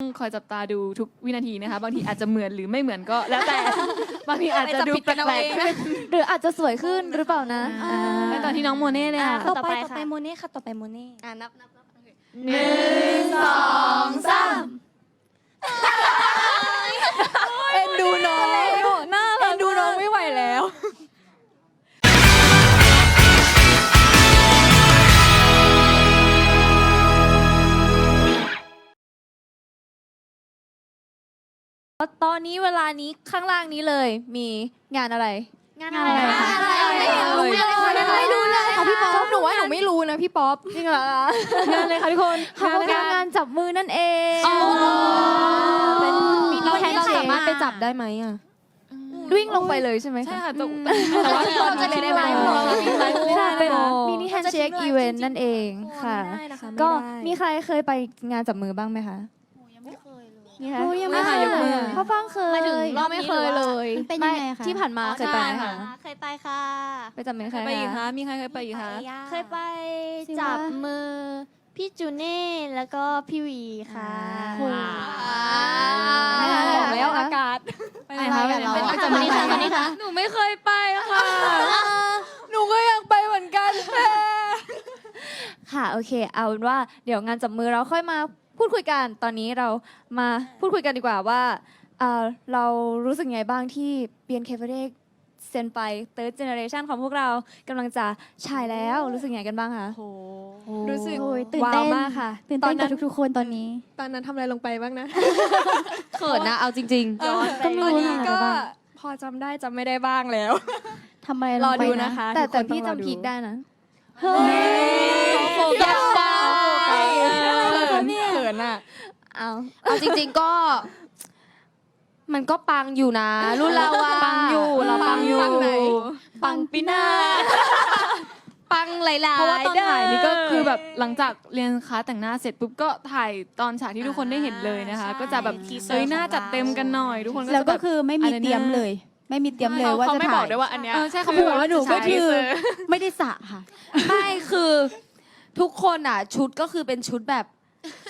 คอยจับตาดูทุกวินาทีนะคะ บางทีอาจจะเหมือนหรือไม่เหมือนก็แล้วแต่ บางทีอาจจะดูแปลกหรืออาจจะสวยขึ้นหรือเปล่านะๆไปต่อที่น้องโมเน่เลยค่ะ ต่อต่อไปไปต่อไปค่ะโมเน่ค่ะต่อไปโมเน่อ่านับนับนับหนึ่งสองสาม เอ็นดูน้อง ตอนนี้เวลานี้ข้างล่างนี้เลยมีงานอะไร งานอะไรคะไม่รู้เลยไม่รู้เลยค่ะพี่ป๊อปหนูว่าหนูไม่รู้นะพี่ป๊อปจริงเหรองานเลยค่ะทุกคนเขาก็คืองานจับมือนั่นเองอ๋อเป็นเราแข่งเราเสีสายงมารถไปจับได้ไหมอะวิ่งลงไปเลยใช่ไหมใช่คะค่ะแต่แต่ว่าตอนนี้ไม่ได้ไลฟ์เรามีไลฟ์ไม่ได้เป็นนะคะมินิแฮนด์เชคอีเวนต์นั่นเองค่ะไม่ได้นะคะก็ไม่ได้มีใครเคยไปงานจับมือบ้างไหมคะ นี่ค่ะหนูยังไม่เคยยกมือพ่อฟังเคยหมายถึงรอบนี้ไม่เคยเลยหรือว่าเป็นยังไงคะ ที่ผ่านมาเคยไปไหมใช่คะค่ะ เคยไปค่ะ ไปจับมือใครไปอีกคะคะ มีใครเคยไปอีกคะเคยไปจริงปะจับมือ พี่จูเน่แล้วก็พี่วีค่ะว้าวบอกแล้วอากาศ ไปไหนคะไปไหนไปคะจับมือค่ะวันนี้ค่ะ หนูไม่เคยไปค่ะ หนูก็อยากไปเหมือนกันแม่ค่ะ โอเค เอาเป็นว่าเดี๋ยวงานจับมือเราค่อยมา พูดคุยกันตอนนี้เรามาพูดคุยกันดีกว่าว่าเอ่อเรารู้สึกไงบ้างที่เบียนเคเฟเดกเซนไป third generation ของพวกเรากำลังจะฉายแล้วรู้สึกไงกันบ้างคะรู้สึก โอ้ยตื่นว้าเต้วนมากค่ะตื่นเต้นกับทุกๆคนตอนนี้ ตอนนั้นทำอะไรลงไปบ้างนะ เขินนะ เอาจริงย้อนไปตอนนี้ก็พอจำได้จำไม่ได้บ้างแล้ว ทำอะไรลรงอไปดูนะนะคะๆแต่ทุกคนแต่พี่องรอจำพีคได้นะ เฮ้ยโฟกัสไเอา เอาจริงๆก็ มันก็ปังอยู่นะ รุ่นเราอะปังอยู่เราปังอยู่ปังไหน ปังปีหน้า ปังหลายๆเพราะว่าตอนถ่ายนี่ก็เด้คือแบบหลังจากเรียนคลาสแต่งหน้าเสร็จปุ๊บก็ถ่ายตอนฉากที่ทุกคนได้เห็นเลยนะคะใช่ก็จะแบบทีเซอร์เอ้ยหน้าของเราจัดเต็มกันหน่อย ทุกคนก็แล้วจะก็แบบคือไม่มีอะไรนะเตรียมเลย ไม่มีเตรียมเลยเขาว่าเขาจะไม่บถ่าอกยด้วยว่าอันเนี้ยเออใช่เขาเขาไม่บอกว่าหนูก็คือใช่ไม่ได้สระค่ะ ไม่คือทุกคนอะ ชุดก็คือเป็นชุดแบบ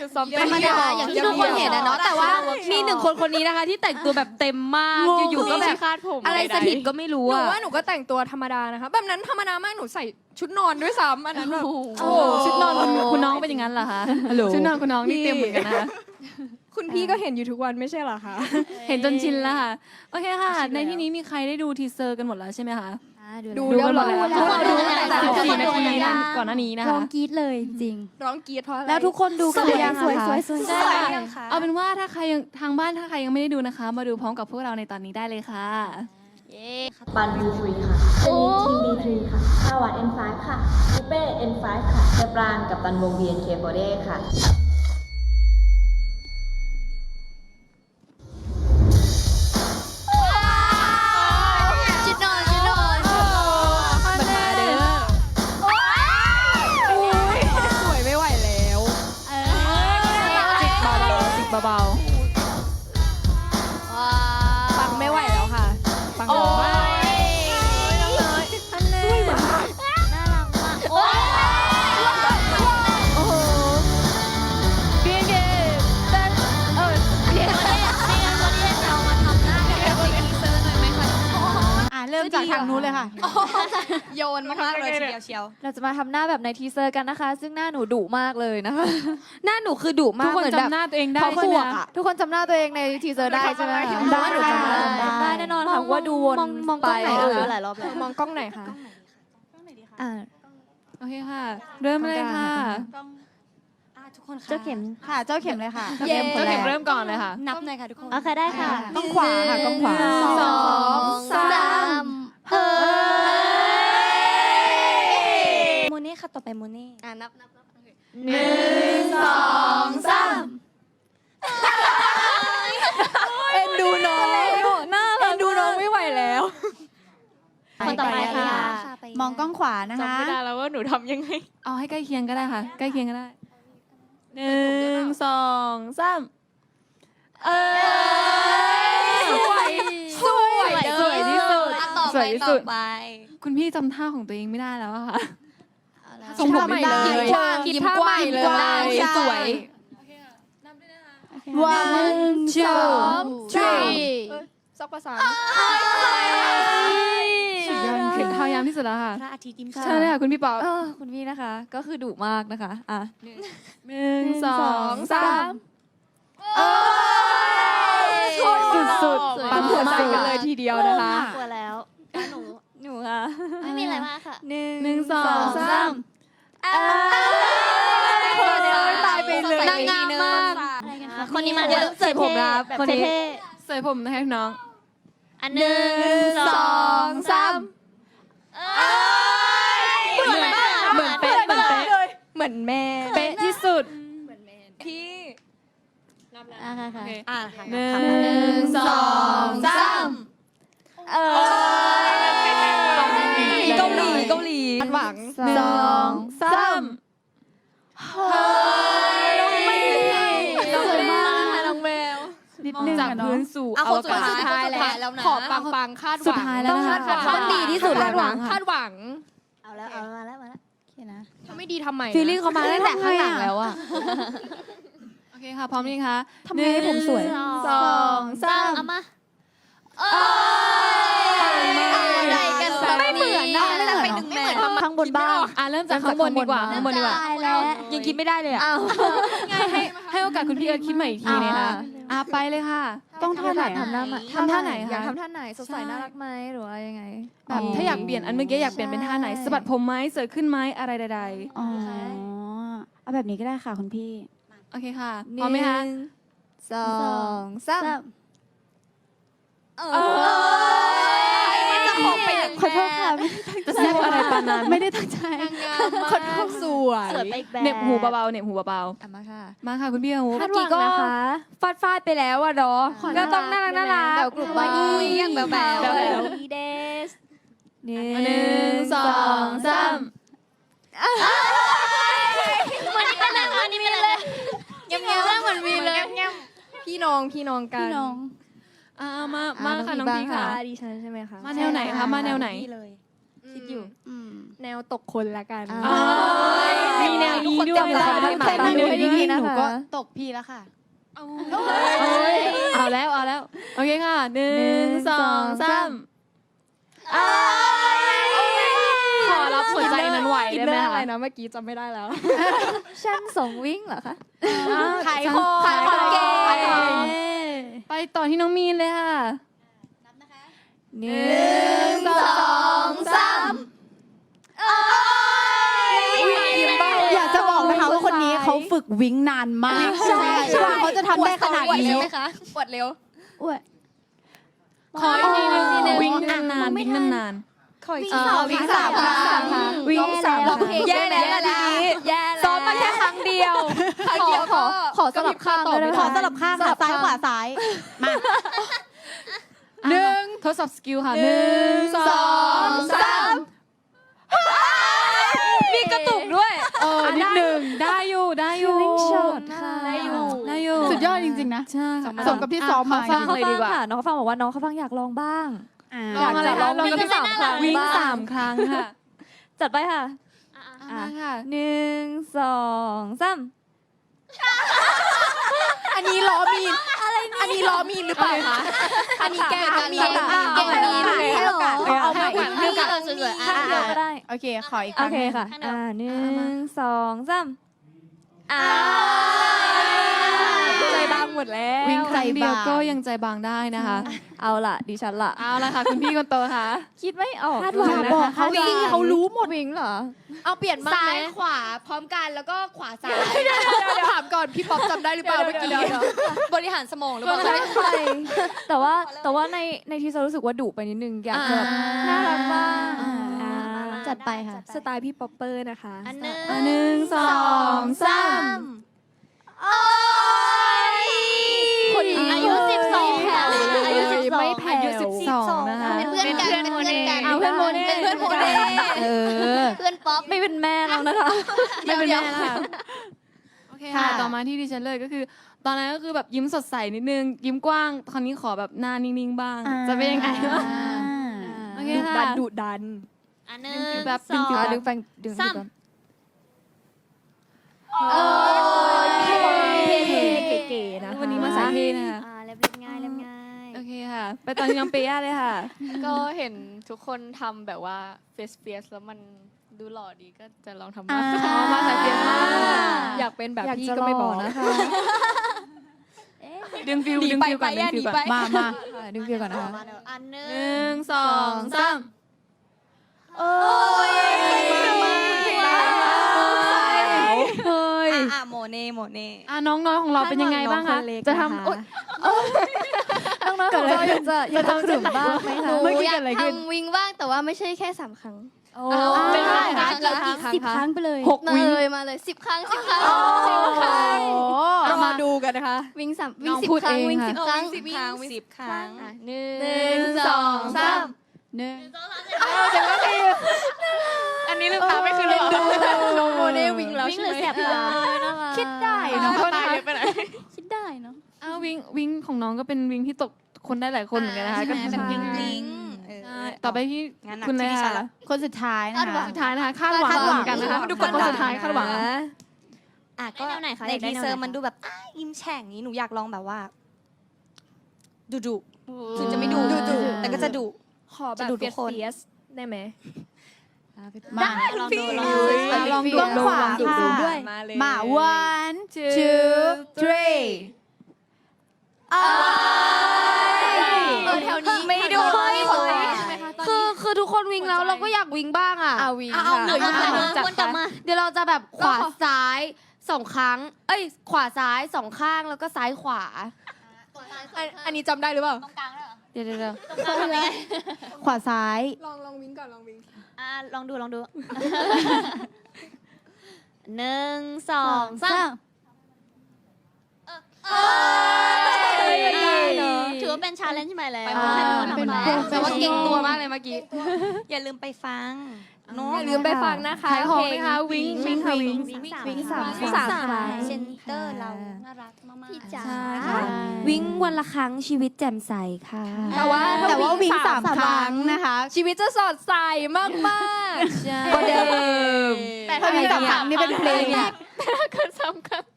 ชุดซ้อมธเต้รน รมดาอย่างที่ทุกคนเห็นอะเนาะแต่ว่ามีหนึ่งคนคนนี้นะคะ ที่แต่งตัวแบบเต็มมากงงอยู่ๆก็แบบคาดผมอะไรสถิตก็ไม่รู้หนูอะว่าหนูก็แต่งตัวธรรมดานะคะแบบนั้นธรรมดามากหนูใส่ชุดนอนด้วยซ้ำอันนั้นแบบโอ้โหชุดนอนคุณคุณน้องเป็นอย่างนั้นเหรอคะฮัลโหลชุดนอนคุณน้องนี่เต็มเหมือนกันนะคะ คุณพี่ก็เห็นอยู่ทุกวันไม่ใช่เหรอคะ เห็นจนชินแล้วค่ะ โอเคค่ะชินแล้วในที่นี้มีใครได้ดูทีเซอร์กันหมดแล้วใช่ไหมคะ ดูดูเรียกันบหมร้อดยแล้วแล้วทุกคนดูตั้งแต่ทุกคน14นาดูทีแล้ว ก่อนหน้านี้นะร้อคะ งกรี๊ดเลยจริง ร้องกรีดเพราะอะไร แล้วทุกคนดูกันหรือยังสวยอะสวยคะสวยใช่สวยยังคะ เอาเป็นว่าถ้าใครยังทางบ้านถ้าใครยังไม่ได้ดูนะคะ มาดูพร้อมกับพวกเราในตอนนี้ได้เลยค่ะ ปัน B3 ค่ะเป็นนิดทีม B3 ค่ะฮาวาด N5 ค่ะปูเป้ N5 ค่ะเจปรางกับตันวง BNK48 ค่ะ ริ่มจากทางนู้นเลยค่ะ โยนมากๆเลยทีเดียวเชียว เราจะมาทำหน้าแบบในทีเซอร์กันนะคะ ซึ่งหน้าหนูดุมากเลยนะคะ หน้าหนูคือดุมาทุกกคนเหมือนแบบจำหน้าตัวเองได้เขาใช่ไหมบวกคะอะทุกคนจำหน้าตัวเองในทีเซอร์ได้ใช่ไหมคะได้หนูจำได้จำได้แน่นอนค่ะว่าดูวนมองมองกล้ไปองไหนเอเอ่อยหลายรอบแล้วมองกล้องไหนคะอ่าโอเคค่ะ เริ่มเลยค่ะ ทุกคนค่ะเจ้าเข็มค่ะ เจ้าเข็มเลยค่ะเย้เจ้าเข็มเริ่มก่อนเลยค่ะ นับหน่อยค่ะทุกคนโอเคได้ค่ะ ต้องขวาค่ะต้องขวา สองสามเฮ้ยโมเน่ค่ะต่อไปโมเน่อ่านับนับนับหนึ่งสองสามเอ็นดูน้องน่าเอ็รักนดูน้องไม่ไหวแล้ว คนต่อไปค่ะ มองกล้องขวานะคะจำไม่ได้แล้วว่าหนูทำยังไง เอาให้ใกล้เคียงก็ได้ค่ะ ใกล้เคียงก็ได้ หนึ่งสองสามเออ สวย สวยสวยที่สุด อะต่อสไปวยที่ต่สุอด ไปคุณพี่จำท่าของตัวเองไม่ได้แล้วอะค่ะทรงผมไม่ได้ยิ้มกว้างคิดยิ้มท่ากว้างใหม่เลยกว้างใช่ สวย one two three สักภาษาสุดยอ ดคือพยายามที่สุดแล้วค่ะพระอาทิตย์ยิ้มใช่เลยค่ะคุณพี่ป๊อปเออคุณพี่นะคะ ก็คือดุมากนะคะอะหนึ่งสองสามสุดสุดสวยปั๊มหัวใจมากกันเลยทีเดียวนะคะกลัวแล้วหนูหนูค่ะไม่มีอะไรมากค่ะหนึ่งหนึ่งสองสามตายไปเลยนางงามมากอะไรกันคะคนนี้มาเดี๋ยวเสยผมนะครับแบบคนนี้เท่เสยผมนะคะน้องอันหนึ่งสองสาม เหมือนเหมือนเป๊ะเหมือนเป๊ะ เห มือนแม่เป๊ะที่สุดพี่อะค่ะโอค่ะเคหนึ่งสองสามเออเกาหลีเกาหลีคาดหวังสองสามสวยมากนะคะน้องแววนิดมองนึงจากอะเนาะพื้นสู่อะอควนสุดกาศท้ายแล้วขอปังปังๆคาดหวังสุดท้ายแล้วนะคะต้องคาดหวังต้องดีที่สุดแล้วนะคาดหวัง เอาแล้วเอามาแล้วมาแล้วโอเคนะถ้า ไม่ดีทำไมฟีลลิ่งเขามาตั้งแต่ข้างหลังแล้วอะโอเคค่ะ พร้อมยังคะทำไมให้ผมสวยหนึ่งสองสามเอามาอะไรกันแบบไม่เหมือนนะไม่เหมือนไม่เหมือนทำไมข้างบนบ้างอะเริ่มจากข้างบนดีกว่าข้างบนดีกว่าตายแล้วยังคิดไม่ได้เลยอะอ้าวให้ ให้ให้โอกาสคุณพี่เอิร์ธคิดใหม่อีกทีนะคะอ่าอะไปเลยค่ะ ต้องท่าไหนทำหน้ามาทำท่าไหนคะอยากทำท่าไหนสดใสใช่ น่ารักไหมหรือว่ายังไง แบบถ้าอยากเปลี่ยนอันเมื่อกี้อยากเปลี่ยนเป็นท่าไหนใช่ สะบัดผมไหมเสยขึ้นไหมอะไรใดอ๋อเอาแบบนี้ก็ได้ค่ะคุณพี่ๆโอเคค่ะพร้อมไหมคะนึ่งสองสามเออ ขอโทษค่ะจะแซ่บอะไรปานนั้นไม่ได้ตั้งใจขอโทษสวยสวยไปอีกแบบเหน็บหูเบาๆเหน็บหูเบาอะมาค่ะๆมาค่ะคุณพี่เอิร์ธเมื่เมื่ออกี้กี้ก็ก็ฟาดฟาดไปแล้วอะเนาะขอน่ารักก็ต้องน่ารักน่ารักแบบกลุ่มวัยอุ้ยยังแบบแบบแบบดีเดสหนึ่หนึ่งสองสามวันนี้เป็นอะไรวันนี้เป็นอะไรเงียบเงียบเหมือนมีเลยพี่น้องพี่น้องกันพี่น้อง อ่ามามาค่ะน้องพี่ค่ะ ดิฉันใช่ไหมคะมาแนวไหนคะมาแนวไหนคิดอยู่อืมแนวตกคนละกันอ่าเอ้ยมีแนวนี้ด้วยจำได้นะไหมแค่นี้หนูไม่ไม่ดีดีนะหนูคะก็ตกพี่แล้วค่ะเอาเอาแล้วเอาแล้วโอเคค่ะหนึ่งสองสามขอรับหัวใจนั้นไหวอินได้เนไหมอร์คะอะไรนะเมื่อกี้จำไม่ได้แล้วชั้นสองวิ่งเหรอคะขายของขายของเก่งขายของ ไปต่อที่น้องมีนเลยค่ะหนึ่งสองสามอยากจะบอกนะคะว่าคนนี้เขาฝึกวิ่งนานมากใช่กว่าเขาจะทำได้ขนาดปวดนี้เร็วไหมคะปวดเร็ว อ้วยขออีกทีหนึงวิ่งนานๆวิ่งนานขออีกๆทีวิ่งสามค่ะวิ่งสามร้องเพลงแย่แล้ว แย่แล้วทีนี้แย่ ดียวครั้งเดียวขอก็ขอสลับข้างเลยได้ไหมขอสลับข้างค่ะซ้ายขวาซ้าย มาหนึ่งทดสอบสกิลค่ะหนึ่งสองสามมีกระตุกด้วย เออนิดหนึ่งได้อยู่ได้อยู่ Feeling shot ค่ะได้อยู่ได้อยู่สุดยอดจริงๆนะใช่ค่ะสมกับที่ซ้อมมาฟังเลยดีกว่าค่ะน้องเขาฟังบอกว่าน้องเขาฟังอยากลองบ้างอ่าลองอะไรอยากจะลคะองลองวิ่งวิ่งสามครั้งวิ่งบ้างสามครั้งค่ะ จัดไปค่ะ มาค่ะ หนึ่งสองสามอันนี้ล้อมีนอันนี้ล้อมีนหรือเปล่าคะ อันนี้แกล้งกันแกล้งกันแกล้งกันให้โอกาสเอาใหม่อีกให้โอกาสสวยๆอะข้างเดียวก็ได้ โอเค ขออีกคโอรั้งเคหนึ่งค่ะข้างเดียวอ่าหนึ่งสองสามอ่าใจบางหม ดแล้ววิ่งครั้งเดียวก็ยังใจบางได้นะคะ เอาล่ะดิฉันล่ะ เอาละค่ะ คุณพี่คนโตค่ะ คิดไม่ออกคาดหวังเลยบอกนะคะเขาสิเขารู้หมดวิ่งเหรอ เอาเปลี่ยนบ้างซ้าไหม ยขวาพร้อมกันแล้วก็ขวาซ้ายถามก่อนพี่ป๊อปจำได้หรือเปล่าเมื่อกี้บริหารสมองหรือเปล่า แต่ว่าแต่ว่าในในที่เรารู้สึกว่าดุไปนิดนึงอยากจะแบบน่ารักบ้างอ่า อ่าจัดไปค่ะ สไตล์พี่ป๊อปเปอร์นะคะอันหนึ่ง อะหนึ่งสองสามคนอา ยุสิบสองค่ะอายุสิบสองไม่แผ่วอายุสิบสองนะคะเป็นเพื่อนกันเป็นเพื่อนกันเอาเพื่อนโมเน่เป็นเพื่อนโมเน่เออเพื่อนป๊อปไม่เป็นแม่แล้วนะคะไม่เป็นไรค่ะโอเคค่ะค่ะต่อมาที่ดิฉันเลยก็คือ ตอนนั้นก็คือแบบยิ้มสดใสนิดนึง ยิ้มกว้างคราวนี้ขอแบบหน้านิ่งๆบ้าง จะเป็นยังไงวะโอเคค่ะดันดุดันอันหนึ่งแบบสองอ่าดึงแฟนดึงสามดึงเก๋ๆนะเก๋ๆนะวัวันนี้มาสายเท่นะคะ คค่ะ ไปตอนน้องเปียะเลยค่ะ ก็เห็นทุกคนทำแบบว่าเฟสเฟียสแล้วมันดูหล่อดีก็จะลองทำบ้างอ่าอ๋อมาสายเปียะมากอยากเป็นแบบอยากพี่จะก็ลไม่บออกงนะนะคะดึงฟิวหนีดึงไปฟิวก่อนไปดึงอะฟิวหนีก่อนไป มามาอะดึงฟิวก่อนนะคะมาเดี๋ยวอันหนึหนึ่งงสองสามเฮ้ยอะโมเน่โมเน่ อะน้องน้อยของเราเป็นยังไงบ้างคะ จะทำโอ๊ยน้ องๆของเราอยากจะอยากจะขลุ่มบ้างไหมคะเมื่อกี้เกิดอะไรขึ้นทำวิงบ้างแต่ว่าไม่ใช่แค่สามครั้งโอ้เป็นเท่าไหร่คคะกี่ครั้งสิบครั้งไปเลยหกมาวิเลยมาเลยสิบครั้งสิบครั้งเรามาดูกันนะคะ วิ่งสามน้วิ่องงสิบพูดครั้งเองวิ่งค่ะสิบครั้งสิบครั้งวิ่งสิบครั้งอะหนึ่หนึ่งงสองสามหนึ่งอันนี้ลืมตาไม่ขึ้นเลยเหรอน้องโมเน่วิ่งแล้ววิ่งใช่หไหรือมแสบตาคิดได้น้อเนาะงก็ตายไปไหน คิดได้เนาะ อ้า ววิ่งวิ่งของน้องก็เป็นวิ่งที่ตกคนได้หลายคนเหมือนกันนะคะก็เป็นวิ่งลิงใช่ต่อไปที่งานหนักคุณเลยที่ดิฉันค่ะละคนสุดท้ายนะคาดหวัคะงสุดท้ายนะคะคาดหวังคาดหวัง เหมือนกันนะคะมาดูกันคนสุดท้ายคาดหวัง อะก็ได้แนวไหนคะในอยากได้ทีแนวไหนเซอร์คะมันดูแบบอ้ายิ้มแฉ่งนี้หนูอยากลองแบบว่าดุดุถึงจะไม่ดุดุแต่ก็จะดุ ขอแบจะบดูทุกคนเฟียสได้ไหมมา ลองดูลองอะดู ลองดูต้องขวาลองดูค่ะด้วยมาเลย มา one two two three เออแถวนี้ไม่ดูเฮ้ยไม่ขวาใช่ไหมคะตอนคืนี้ อคือทุกคนวิ่งแล้วเราก็อยากวิ่งบ้างอะเอาวิ่งเอาเอาค่ะเหลืออีกหนึ่งจัดวนกลับมา เดี๋ยวเราจะแบบขวาซ้ายสองครั้ง เอ้ย ขวาซ้ายสองข้างแล้วก็ซ้ายขวา อันอันนี้จำได้หรือเปล่าเดี๋ยวเดี๋ยวเดี๋ยวขวาซ้าย ลองลองวิ่งก่อนลองวิ่ง อะลองดูลองดูหนึ่งสอสอ งงสาสามมถือว่าเป็นชาเลนจ์ใหม่แล้วอ่าเป็นเป็นแต่ว่าเก่งตัวมากเลยเมื่อกี้อย่าลืมไปฟังเนาะอย่าลืมไปฟังนะคะขายของไหมคะ วิ่งวิ่งค่ะวิ่งวิ่งสามวิ่งสามสามครั้ง เซนเตอร์เราน่ารักมากๆพี่จ๋า ใช่ค่ะวิ่งวันละครั้งชีวิตแจ่มใสค่ะ แต่ว่าแต่ว่าวิ่งสามครั้งนะคะ ชีวิตจะสดใสมากมากใช่กว่าเดิม แต่ถ้าวิ่งสามครั้งนี่เป็นเพลงอะเกิดซ้ำกัน